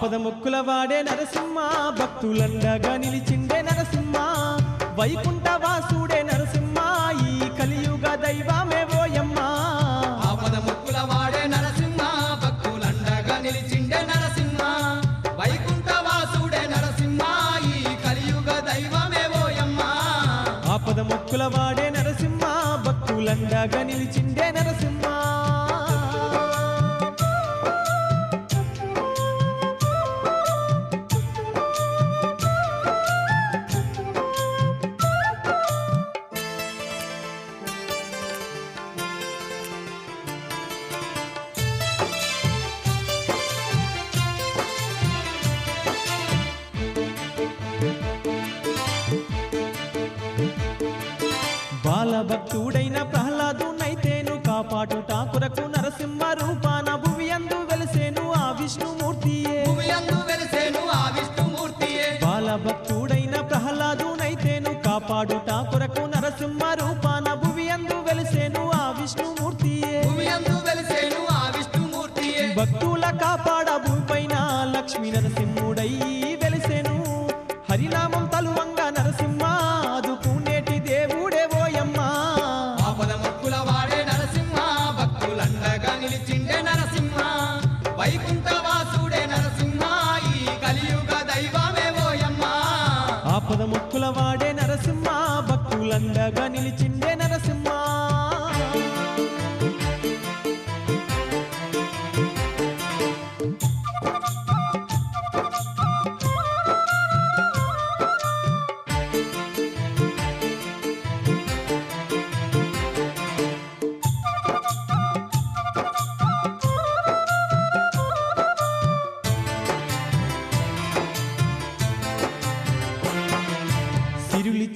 వాడే నరసింహ భక్తులండగా నిలిచిండే నరసింహ వైకుంఠ వాసుడే నరసింహ ఈ కలియుగ దైవమే ఓయమ్మ. ఆపద ముక్కుల వాడే నరసింహ భక్తులండగా నిలిచిండే నరసింహ వైకుంఠ వాసుడే నరసింహ ఈ కలియుగ దైవమే ఓయమ్మ. ఆపద మొక్కుల వాడే నరసింహ భక్తులండగా నిలిచిండే నరసింహ. బాలభక్తుడైన ప్రహ్లాదునైతేను కాపాడుట కొరకు నరసింహ రూపాన భువియందు వెలిసేను ఆ విష్ణుమూర్తియే. వెలిసేను ఆ విష్ణుమూర్తియే. భక్తుల కాపాడ భూపైన లక్ష్మీ నరసింహుడై వెలిసేను. హరినామం ఆపద ముక్కుల వాడే నరసింహ భక్తులండగా నిలిచిండే నరసింహ.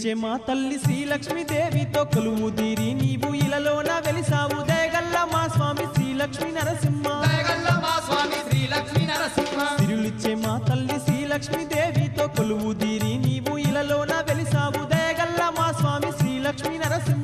సిరులిచ్చే మా తల్లి శ్రీలక్ష్మీదేవితో కొలువు తీరి నీవు ఇలలోన వెలిసావు. దయగల్ల మా స్వామి శ్రీలక్ష్మీ నరసింహ. దయగల్ల మా స్వామి శ్రీ లక్ష్మీ నరసింహ. సిరులిచ్చే మా తల్లి శ్రీలక్ష్మీదేవితో కొలువు తీరి నీవు ఇలలోన వెలిసావు. దయగల్ల మా స్వామి శ్రీలక్ష్మీ నరసింహ.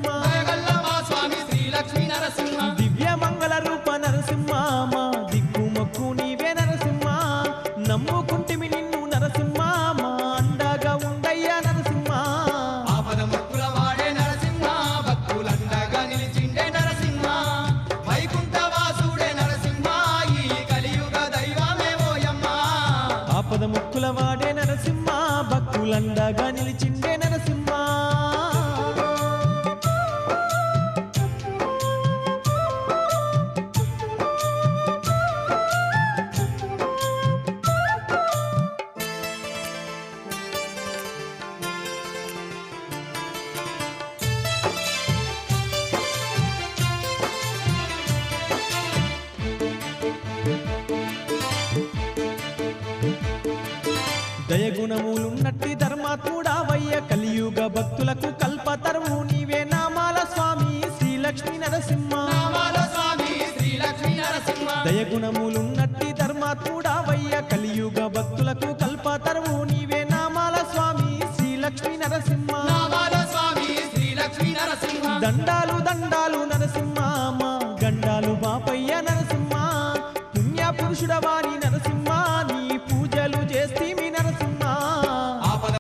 ఆపద ముక్కుల వాడే నరసింహ భక్తులండగా నిలిచింది దయగుణములున్నట్టి ధర్మాత్ముడావయ్య కలియుగ భక్తులకు కల్పతరువు నీవే నామాల స్వామి శ్రీలక్ష్మి నరసింహ. దయగుణములున్నట్టి ధర్మాత్ముడావయ్య కలియుగ భక్తులకు కల్పతరువు నీవే నామాల స్వామి శ్రీలక్ష్మి నరసింహ. దండాలు దండాలు నరసింహ. గండాలు బాపయ్య నరసింహ. పుణ్య పురుషుడవారి